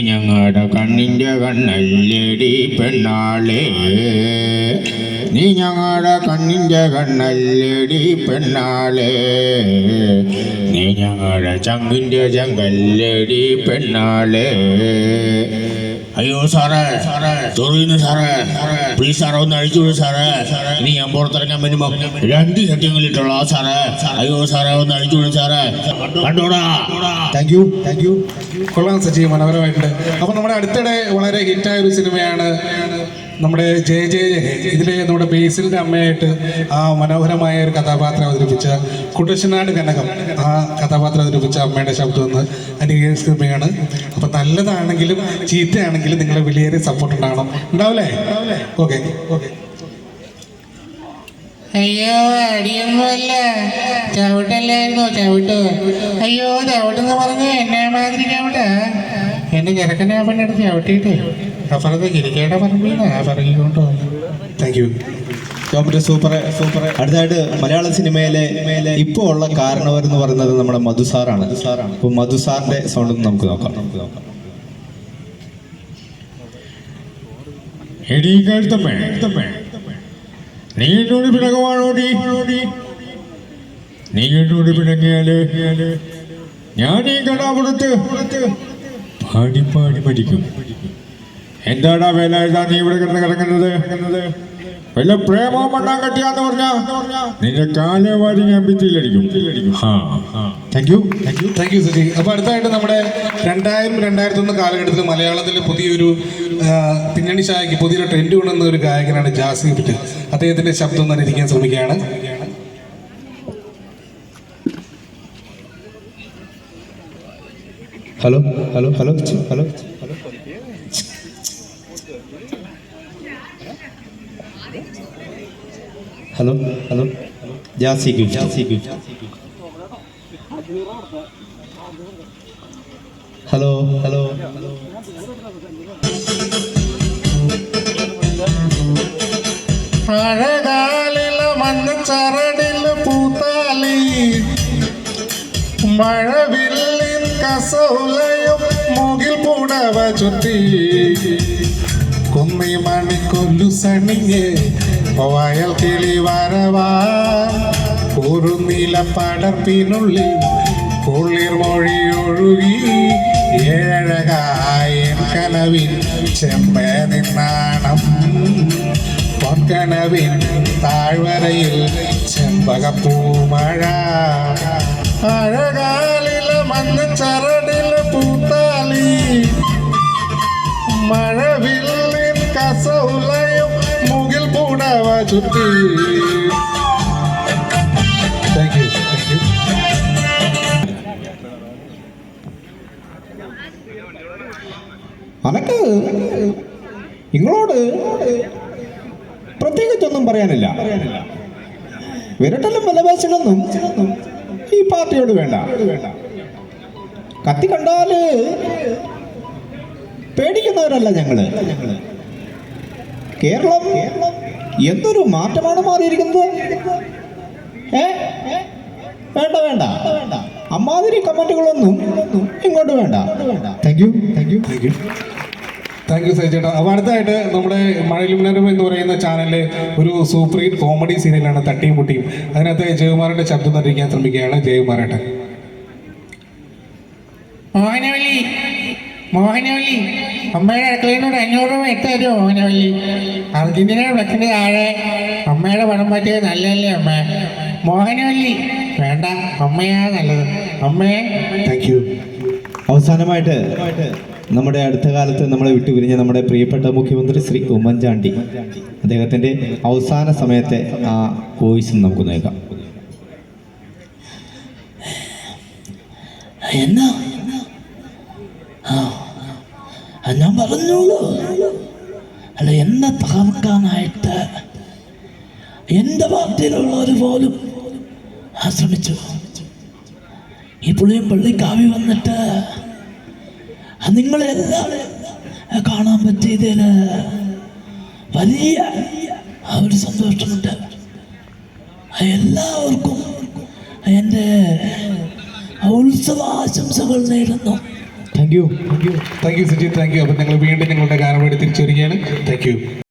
ഞങ്ങളുടെ കണ്ണിന്റെ കണ്ണല്ലേടി പെണ്ണാളെ. നീ ഞങ്ങളുടെ കണ്ണിന്റെ കണ്ണല്ലേടി പെണ്ണാളെ. നീ ഞങ്ങളുടെ ചങ്കിന്റെ ചങ്കല്ലേടി പെണ്ണാളെ. അയ്യോ സാറേ സാറേ ചൊറിയുന്നു സാറേ. പ്ലീസ് സാറേ ഒന്ന് അഴിച്ചു വിടും സാറേ. ഇനി ഞാൻ പുറത്തിറങ്ങാൻ വരുമ്പോ രണ്ട് സെറ്റിങ്ങളിട്ടുള്ള സാറേ. അയ്യോ സാറേ ഒന്ന് അഴിച്ചു വിടും സാറേ. കണ്ടോടാ. താങ്ക് യു താങ്ക് യു കൊള്ളാം സജീവ് മനോഹരമായിട്ടുണ്ട്. അപ്പോൾ നമ്മുടെ അടുത്തിടെ വളരെ ഹിറ്റായ ഒരു സിനിമയാണ് നമ്മുടെ ജയ ജയ ഇതിലെ നമ്മുടെ ബേസിലിന്റെ അമ്മയായിട്ട് ആ മനോഹരമായ ഒരു കഥാപാത്രം അവതരിപ്പിച്ച കുട്ടശ്ശനാട് കനകം ആ കഥാപാത്രം അവതരിപ്പിച്ച അമ്മയുടെ ശബ്ദം എന്ന് അനുകരിച്ച കൃപയാണ് അപ്പോൾ നല്ലതാണെങ്കിലും ചീത്തയാണെങ്കിലും നിങ്ങളെ വലിയേറെ സപ്പോർട്ട് ഉണ്ടാവണം. ഉണ്ടാവില്ലേ ഓക്കെ ഓക്കെ. അയ്യോ അടിയൊന്നുമല്ല. ചവിട്ടല്ലായിരുന്നോ? ചവിട്ട്. അയ്യോ ചവിട്ടെന്ന് പറഞ്ഞ് എന്നെ മാതിരി ചവിട്ട? എന്നെ ചെറുക്കനെ പെണ്ണെടുത്ത് ചവിട്ടിയിട്ട്. അപ്പുറത്ത് കിരിക്കേടെ പറമ്പില്ല പറകിക്കൊണ്ട് വന്നു. താങ്ക് യു ടോപ്പിന്റെ സൂപ്പർ സൂപ്പർ. അടുത്തായിട്ട് മലയാള സിനിമയിലെ ഇപ്പോൾ ഉള്ള കാരണവർ എന്ന് പറയുന്നത് നമ്മുടെ മധു സാറാണ്. അപ്പോൾ മധുസാറിന്റെ സൗണ്ട് നമുക്ക് നോക്കാം നമുക്ക് നോക്കാം. എടീ കഴുത്തമ്മേ. നീ എന്നോട് പിണങ്ങുവാണോടി നീ എന്നോട് പിണങ്ങിയാൽ? ഞാൻ ഈ കടാപുറത്ത് പാടി പാടി പഠിക്കും. എന്താടാ വേല എഴുതാ നീ ഇവിടെ കിടന്ന് കിടക്കുന്നത്? വല്ല പ്രേമോ മണ്ണാൻ കട്ടിയാന്ന് പറഞ്ഞാ? നിന്റെ കാലേ ഞാൻ ഭിത്തിയിലടിക്കും. Thank you thank you thank you Suji. അപ്പൊ അടുത്തായിട്ട് നമ്മുടെ രണ്ടായിരം രണ്ടായിരത്തി ഒന്ന് കാലഘട്ടത്തിൽ മലയാളത്തിൽ പുതിയൊരു പിന്നണി ശാഖയ്ക്ക് പുതിയൊരു ട്രെൻഡ് കൊണ്ടുവന്ന ഒരു ഗായകനാണ് ജാസി പിറ്റ് അദ്ദേഹത്തിന്റെ ശബ്ദം തന്നെ ഇരിക്കാൻ ശ്രമിക്കുകയാണ്. hello hello hello hello hello hello hello Jassie Gift Jassie Gift hello hello മഴകാലില മഞ്ഞച്ചരടില് പൂത്താലി മഴവില്ലിൻ കസൗലയും മുകിൽ പുടവ ചുറ്റി കുമ്മി മണിക്കൊല്ലു സണിങ്ങേ വയൽ കിളി വരവാ. ഒരു നീല പടർപ്പിനുള്ളിൽ കുളിർ മൊഴി ഒഴുകി. ഏഴകായ കനവിൻ ചെമ്പനിന്നാണം പൊൻകനവിൻ താഴ്വരയിൽ ചെമ്പകപ്പൂമഴ അഴകാലിലെ മഞ്ഞ ചരടിലെ പൂത്താലി. മഴവില്ലിൻ കസൗലയും മുകിൽ പൂടവ ചുറ്റി. അനക്ക് നിങ്ങളോട് പ്രത്യേകിച്ചൊന്നും പറയാനില്ല. വിരട്ടലും വിലപേശലൊന്നും ഈ പാർട്ടിയോട് വേണ്ട വേണ്ട. കത്തി കണ്ടാൽ പേടിക്കുന്നവരല്ല ഞങ്ങൾ. കേരളം എന്തൊരു മാറ്റമാണ് മാറിയിരിക്കുന്നത്? വേണ്ട വേണ്ട. അമ്മാതിരി കമന്റുകളൊന്നും ഇങ്ങോട്ട് വേണ്ട. Thank you thank you thank you thank you Saji ചേട്ടാ അപ്പോൾ അടുത്തായിട്ട് നമ്മുടെ മഴയിലുണരും എന്ന് പറയുന്ന ചാനലിലെ ഒരു സൂപ്പർ ഹിറ്റ് കോമഡി സീരിയലാണ് തട്ടിയും മുട്ടിയും അതിനകത്ത് ജയകുമാറിന്റെ ശബ്ദം നടിക്കാൻ ശ്രമിക്കുകയാണ് ജയകുമാറേട്ടൻ. മോഹനവല്ലി മോഹനവല്ലി അമ്മയുടെ അടുക്കളയിനോട് അഞ്ഞൂറ് രൂപ ഇട്ട് തരുമോ മോഹനവല്ലി അർജന്റീന വിളക്കിന്റെ താഴെ. അമ്മയുടെ പണം പറ്റിയത് നല്ലതല്ലേ അമ്മ? മോഹനവല്ലി വേണ്ട. അമ്മയാ നല്ലത്. അമ്മയെ താങ്ക് യു അവസാനമായിട്ട് നമ്മുടെ അടുത്ത കാലത്ത് നമ്മളെ വിട്ടുപിരിഞ്ഞ നമ്മുടെ പ്രിയപ്പെട്ട മുഖ്യമന്ത്രി ശ്രീ ഉമ്മൻചാണ്ടി. അദ്ദേഹത്തിന്റെ അവസാന സമയത്തെ ആ വോയിസ് നമുക്ക് നോക്കാം എന്നാ ആ, ആ, ഞാൻ പറഞ്ഞോളൂ അല്ല എന്നെ തകർക്കാനായിട്ട് എന്റെ പാർട്ടിയിലുള്ളവർ പോലും ആ ശ്രമിച്ചു ഈ പുള്ളിയും പള്ളിക്കാവി വന്നിട്ട് ആ നിങ്ങളെല്ലാം കാണാൻ പറ്റിയതിൽ വലിയ ഒരു സന്തോഷമുണ്ട്. എല്ലാവർക്കും എന്റെ ഉത്സവാശംസകൾ നേരുന്നു. Thank you thank you Saji thank you അപ്പം ഞങ്ങൾ വീണ്ടും ഞങ്ങളുടെ ഗാനം വേണ്ടി വരികയാണ് താങ്ക് യു